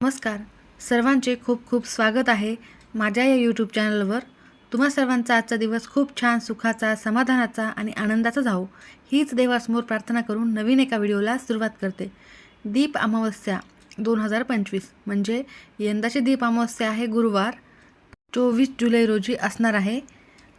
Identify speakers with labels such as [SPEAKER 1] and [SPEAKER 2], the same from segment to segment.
[SPEAKER 1] नमस्कार. सर्वांचे खूप खूप स्वागत आहे माझ्या या यूट्यूब चॅनलवर तुम्हा सर्वांचा आजचा दिवस खूप छान सुखाचा समाधानाचा आणि आनंदाचा जावो हीच देवासमोर प्रार्थना करून नवीन एका व्हिडिओला सुरुवात करते. दीप अमावस्या दोन हजार पंचवीस म्हणजे यंदाची दीप अमावस्या आहे गुरुवार. चोवीस जुलै रोजी असणार आहे.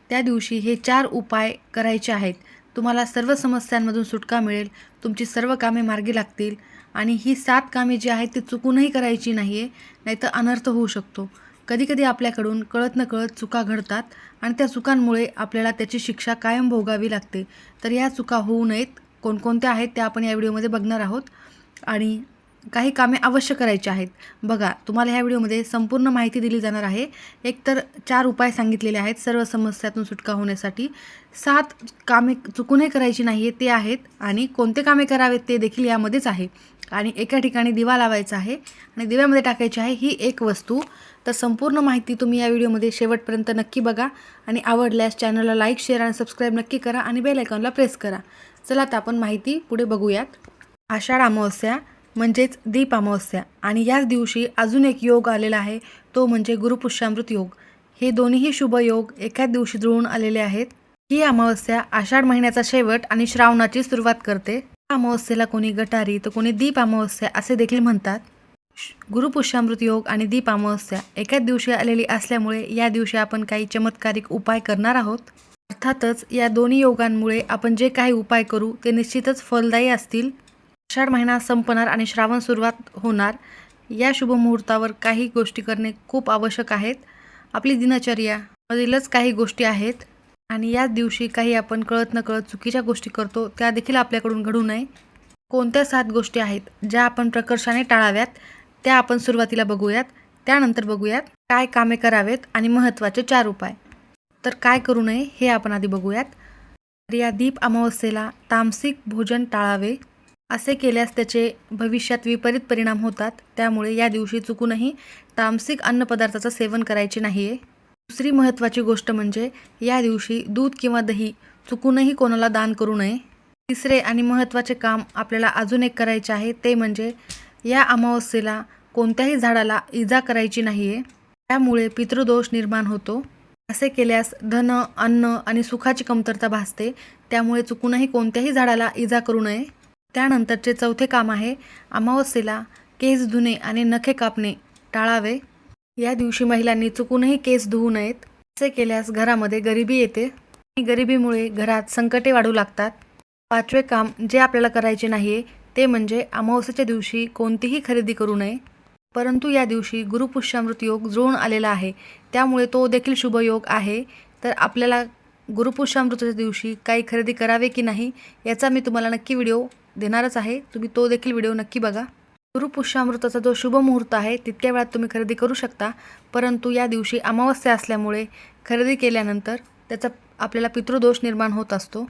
[SPEAKER 1] त्या दिवशी हे चार उपाय करायचे आहेत. तुम्हाला सर्व समस्यांमधून सुटका मिळेल. तुमची सर्व कामे मार्गी लागतील. आणि ही सात कामे जी आहेत ती चुकूनही करायची नाही आहे नाहीतर अनर्थ होऊ शकतो. कधीकधी आपल्याकडून कळत न कळत चुका घडतात आणि त्या चुकांमुळे आपल्याला त्याची शिक्षा कायम भोगावी लागते. तर या चुका होऊ नयेत. कोणकोणत्या आहेत त्या आपण या व्हिडिओमध्ये बघणार आहोत. आणि काही कामे अवश्य करायची आहेत. बघा तुम्हाला ह्या व्हिडिओमध्ये संपूर्ण माहिती दिली जाणार आहे. एकतर चार उपाय सांगितलेले आहेत सर्व समस्यातून सुटका होण्यासाठी. सात कामे चुकूनही करायची नाही आहे ते आहेत. आणि कोणते कामे करावेत ते देखील यामध्येच आहे. आणि एका ठिकाणी दिवा लावायचा आहे आणि दिव्यामध्ये टाकायची आहे ही एक वस्तू. तर संपूर्ण माहिती तुम्ही या व्हिडिओमध्ये शेवटपर्यंत नक्की बघा आणि आवडल्यास चॅनलला लाईक शेअर आणि सबस्क्राईब नक्की करा आणि बेल आयकॉनला प्रेस करा. चला आता आपण माहिती पुढे बघूयात. आषाढ अमावस्या म्हणजेच दीप अमावस्या आणि याच दिवशी अजून एक योग आलेला आहे तो म्हणजे गुरुपुष्यामृत योग. हे दोन्हीही शुभ योग एकाच दिवशी जुळून आलेले आहेत. ही अमावस्या आषाढ महिन्याचा शेवट आणि श्रावणाची सुरुवात करते. अमावस्येला कोणी गटारी तर कोणी दीप अमावस्या असे देखील म्हणतात. श- गुरुपुष्यामृत योग आणि दीप अमावस्या एकाच दिवशी आलेली असल्यामुळे या दिवशी आपण काही चमत्कारिक उपाय करणार आहोत. अर्थातच या दोन्ही योगांमुळे आपण जे काही उपाय करू ते निश्चितच फलदायी असतील. आषाढ महिना संपणार आणि श्रावण सुरुवात होणार. या शुभ मुहूर्तावर काही गोष्टी करणे खूप आवश्यक आहेत. आपली दिनचर्या मधीलच काही गोष्टी आहेत. आणि याच दिवशी काही आपण कळत न कळत चुकीच्या गोष्टी करतो त्या देखील आपल्याकडून घडू नये. कोणत्या सात गोष्टी आहेत ज्या आपण प्रकर्षाने टाळाव्यात त्या आपण सुरुवातीला बघूयात त्यानंतर बघूयात काय कामे करावेत आणि महत्त्वाचे चार उपाय. तर काय करू नये हे आपण आधी बघूयात. तर या दीप अमावस्येला तामसिक भोजन टाळावे. असे केल्यास त्याचे भविष्यात विपरीत परिणाम होतात त्यामुळे या दिवशी चुकूनही तामसिक अन्नपदार्थाचं सेवन करायचे नाही आहे दुसरी महत्त्वाची गोष्ट म्हणजे या दिवशी दूध किंवा दही चुकूनही कोणाला दान करू नये. तिसरे आणि महत्त्वाचे काम आपल्याला अजून एक करायचे आहे ते म्हणजे या अमावस्येला कोणत्याही झाडाला इजा करायची नाही आहे त्यामुळे पितृदोष निर्माण होतो. असे केल्यास धन अन्न आणि सुखाची कमतरता भासते. त्यामुळे चुकूनही कोणत्याही झाडाला इजा करू नये. त्यानंतरचे चौथे काम आहे अमावस्येला केस धुणे आणि नखे कापणे टाळावे. या दिवशी महिलांनी चुकूनही केस धुवू नयेत. असे केल्यास घरामध्ये गरिबी येते. आणि गरिबीमुळे घरात संकटे वाढू लागतात. पाचवे काम जे आपल्याला करायचे नाही आहे ते म्हणजे अमावस्येच्या दिवशी कोणतीही खरेदी करू नये. परंतु या दिवशी गुरुपुष्यामृत योग जुळून आलेला आहे. त्यामुळे तो देखील शुभ योग आहे. तर आपल्याला गुरुपुष्यामृताच्या दिवशी काही खरेदी करावे की नाही याचा मी तुम्हाला नक्की व्हिडिओ देणारच आहे. तुम्ही तो देखील व्हिडिओ नक्की बघा. गुरुपुष्यामृताचा जो शुभ मुहूर्त आहे तितक्या वेळात तुम्ही खरेदी करू शकता. परंतु या दिवशी अमावस्या असल्यामुळे खरेदी केल्यानंतर त्याचा आपल्याला पितृदोष निर्माण होत असतो.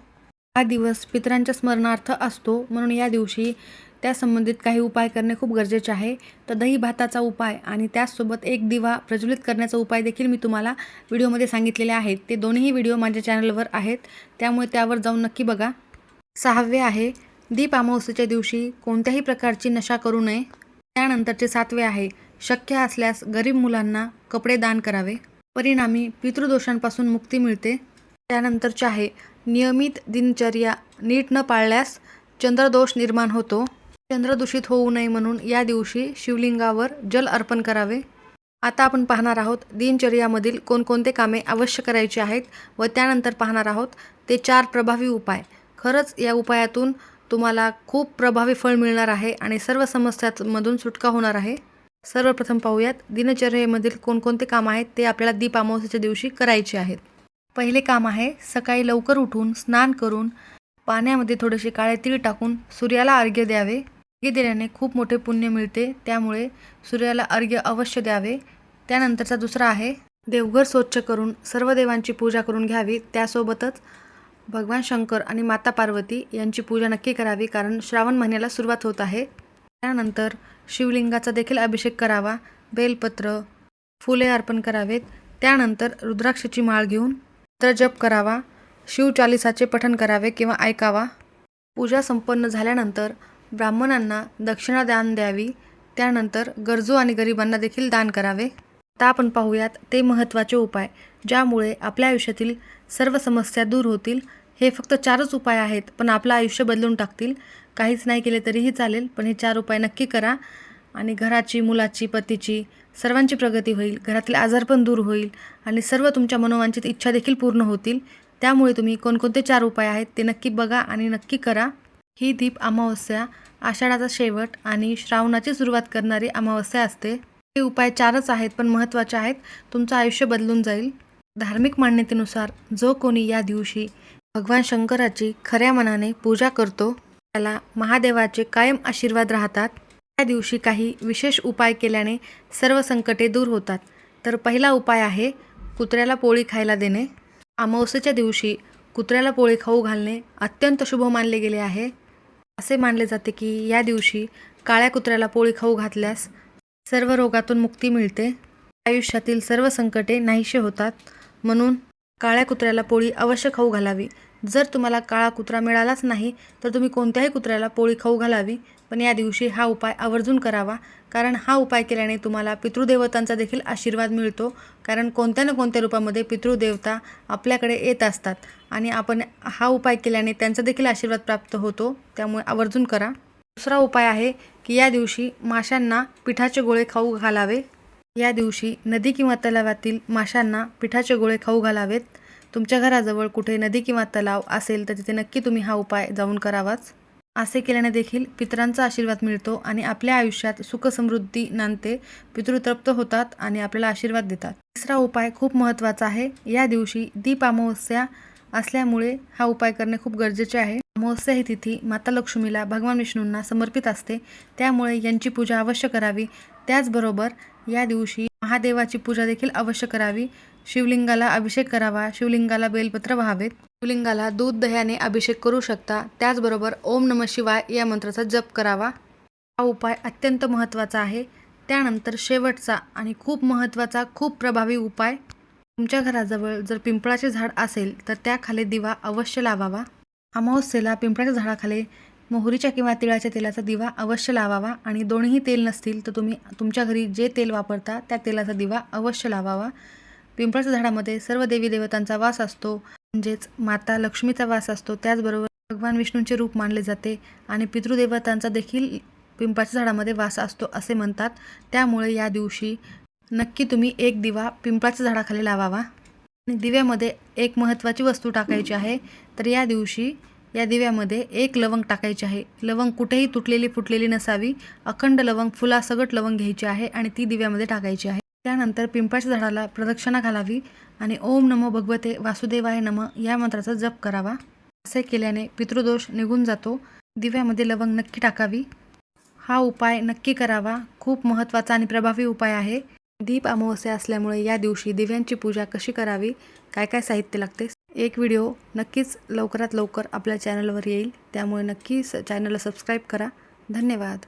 [SPEAKER 1] हा दिवस पितरांच्या स्मरणार्थ असतो. म्हणून या दिवशी त्या संबंधित काही उपाय करणे खूप गरजेचे आहे. तर दही भाताचा उपाय आणि त्याचसोबत एक दिवा प्रज्वलित करण्याचा उपाय देखील मी तुम्हाला व्हिडिओमध्ये सांगितलेले आहेत. ते दोन्ही व्हिडिओ माझ्या चॅनलवर आहेत. त्यामुळे त्यावर जाऊन नक्की बघा. सहावे आहे दीप अमावस्येच्या दिवशी कोणत्याही प्रकारची नशा करू नये. त्यानंतरचे सातवे आहे शक्य असल्यास गरीब मुलांना कपडे दान करावे. परिणामी पितृदोषांपासून मुक्ती मिळते. त्यानंतरचे आहे नियमित दिनचर्या नीट न पाळल्यास चंद्रदोष निर्माण होतो. चंद्रदूषित होऊ नये म्हणून या दिवशी शिवलिंगावर जल अर्पण करावे. आता आपण पाहणार आहोत दिनचर्यामधील कोणकोणते कामे अवश्य करायची आहेत व त्यानंतर पाहणार आहोत ते चार प्रभावी उपाय. खरंच या उपायातून तुम्हाला खूप प्रभावी फळ मिळणार आहे आणि सर्व समस्यांमधून सुटका होणार आहे. सर्वप्रथम पाहूयात दिनचर्येमधील कोणकोणते काम आहेत ते आपल्याला दीप अमावस्याच्या दिवशी करायचे आहेत. पहिले काम आहे सकाळी लवकर उठून स्नान करून पाण्यामध्ये थोडेसे काळे तीळ टाकून सूर्याला अर्घ्य द्यावे. अर्घ्य दिल्याने खूप मोठे पुण्य मिळते त्यामुळे सूर्याला अर्घ्य अवश्य द्यावे. त्यानंतरचा दुसरा आहे देवघर स्वच्छ करून सर्व देवांची पूजा करून घ्यावी त्यासोबतच भगवान शंकर आणि माता पार्वती यांची पूजा नक्की करावी कारण श्रावण महिन्याला सुरुवात होत आहे. त्यानंतर शिवलिंगाचा देखील अभिषेक करावा बेलपत्र फुले अर्पण करावेत. त्यानंतर रुद्राक्षची माळ घेऊन जप करावा शिवचालिसाचे पठण करावे किंवा ऐकावा. पूजा संपन्न झाल्यानंतर ब्राह्मणांना दक्षिणा दान द्यावी. त्यानंतर गरजू आणि गरिबांना देखील दान करावे. आता आपण पाहूयात ते महत्त्वाचे उपाय ज्यामुळे आपल्या आयुष्यातील सर्व समस्या दूर होतील. हे फक्त चारच उपाय आहेत पण आपलं आयुष्य बदलून टाकतील. काहीच नाही केले तरीही चालेल पण हे चार उपाय नक्की करा. आणि घराची मुलाची पतीची सर्वांची प्रगती होईल घरातील आजार पण दूर होईल आणि सर्व तुमच्या मनोवांछित इच्छा देखील पूर्ण होतील. त्यामुळे तुम्ही कोणकोणते चार उपाय आहेत ते नक्की बघा आणि नक्की करा. ही दीप अमावस्या आषाढाचा शेवट आणि श्रावणाची सुरुवात करणारी अमावस्या असते. हे उपाय चारच आहेत पण महत्त्वाचे आहेत. तुमचं आयुष्य बदलून जाईल. धार्मिक मान्यतेनुसार जो कोणी या दिवशी भगवान शंकराची खऱ्या मनाने पूजा करतो त्याला महादेवाचे कायम आशीर्वाद राहतात. त्या दिवशी काही विशेष उपाय केल्याने सर्व संकटे दूर होतात. तर पहिला उपाय आहे कुत्र्याला पोळी खायला देणे. अमावस्येच्या दिवशी कुत्र्याला पोळी खाऊ घालणे अत्यंत शुभ मानले गेले आहे. असे मानले जाते की या दिवशी काळ्या कुत्र्याला पोळी खाऊ घातल्यास सर्व रोगातून मुक्ती मिळते. आयुष्यातील सर्व संकटे नाहीसे होतात. म्हणून काळ्या कुत्र्याला पोळी अवश्य खाऊ घालावी. जर तुम्हाला काळा कुत्रा मिळालाच नाही तर तुम्ही कोणत्याही कुत्र्याला पोळी खाऊ घालावी. पण या दिवशी हा उपाय आवर्जून करावा. कारण हा उपाय केल्याने तुम्हाला पितृदेवतांचा देखील आशीर्वाद मिळतो. कारण कोणत्या ना कोणत्या रूपामध्ये पितृदेवता आपल्याकडे येत असतात. आणि आपण हा उपाय केल्याने त्यांचा देखील आशीर्वाद प्राप्त होतो. त्यामुळे आवर्जून करा. दुसरा उपाय आहे की या दिवशी माशांना पिठाचे गोळे खाऊ घालावे. या दिवशी नदी किंवा तलावातील माशांना पिठाचे गोळे खाऊ घालावेत. तुमच्या घराजवळ कुठे नदी किंवा तलाव असेल तर तिथे नक्की तुम्ही हा उपाय जाऊन करावाच. असे केल्याने देखील पितरांचा आशीर्वाद मिळतो आणि आपल्या आयुष्यात सुखसमृद्धी नांदते. पितृतृप्त होतात आणि आपल्याला आशीर्वाद देतात. तिसरा उपाय खूप महत्त्वाचा आहे. या दिवशी दीप अमावस्या असल्यामुळे हा उपाय करणे खूप गरजेचे आहे. अमावस्या ही तिथी माता लक्ष्मीला भगवान विष्णूंना समर्पित असते. त्यामुळे यांची पूजा अवश्य करावी. त्याचबरोबर या दिवशी महादेवाची पूजा देखील अवश्य करावी. शिवलिंगाला अभिषेक करावा. शिवलिंगाला बेलपत्र व्हावेत. शिवलिंगाला दूध दह्याने अभिषेक करू शकता. त्याचबरोबर ओम नम शिवाय या मंत्राचा जप करावा. हा उपाय अत्यंत महत्त्वाचा आहे. त्यानंतर शेवटचा आणि खूप महत्त्वाचा खूप प्रभावी उपाय. तुमच्या घराजवळ जर पिंपळाचे झाड असेल तर त्याखाली दिवा अवश्य लावावा. अमावस्येला पिंपळाच्या झाडाखाली मोहरीच्या किंवा तिळाच्या तेलाचा दिवा अवश्य लावावा आणि दोन्ही तेल नसतील तर तुम्ही तुमच्या घरी जे तेल वापरता त्या तेलाचा दिवा अवश्य लावावा. पिंपळाच्या झाडामध्ये सर्व देवी देवतांचा वास असतो म्हणजेच माता लक्ष्मीचा वास असतो. त्याचबरोबर भगवान विष्णूंचे रूप मानले जाते आणि पितृदेवतांचा देखील पिंपळाच्या झाडामध्ये वास असतो असे म्हणतात. त्यामुळे या दिवशी नक्की तुम्ही एक दिवा पिंपळाच्या झाडाखाली लावावा. आणि दिव्यामध्ये एक महत्त्वाची वस्तू टाकायची आहे तर या दिवशी या दिव्यामध्ये एक लवंग टाकायची आहे. लवंग कुठेही तुटलेली फुटलेली नसावी. अखंड लवंग फुलासगट लवंग घ्यायची आहे आणि ती दिव्यामध्ये टाकायची आहे. त्यानंतर पिंपळाच्या झाडाला प्रदक्षिणा घालावी आणि ओम नमो भगवते वासुदेवाय नम या मंत्राचा जप करावा. असे केल्याने पितृदोष निघून जातो. दिव्यामध्ये लवंग नक्की टाकावी. हा उपाय नक्की करावा. खूप महत्त्वाचा आणि प्रभावी उपाय आहे. दीप अमावस्या असल्यामुळे या दिवशी दिव्यांची पूजा कशी करावी? काय काय साहित्य लागते? एक व्हिडिओ नक्कीच लवकरात लवकर आपल्या चॅनलवर येईल. त्यामुळे नक्की स चॅनलला सबस्क्राईब करा. धन्यवाद.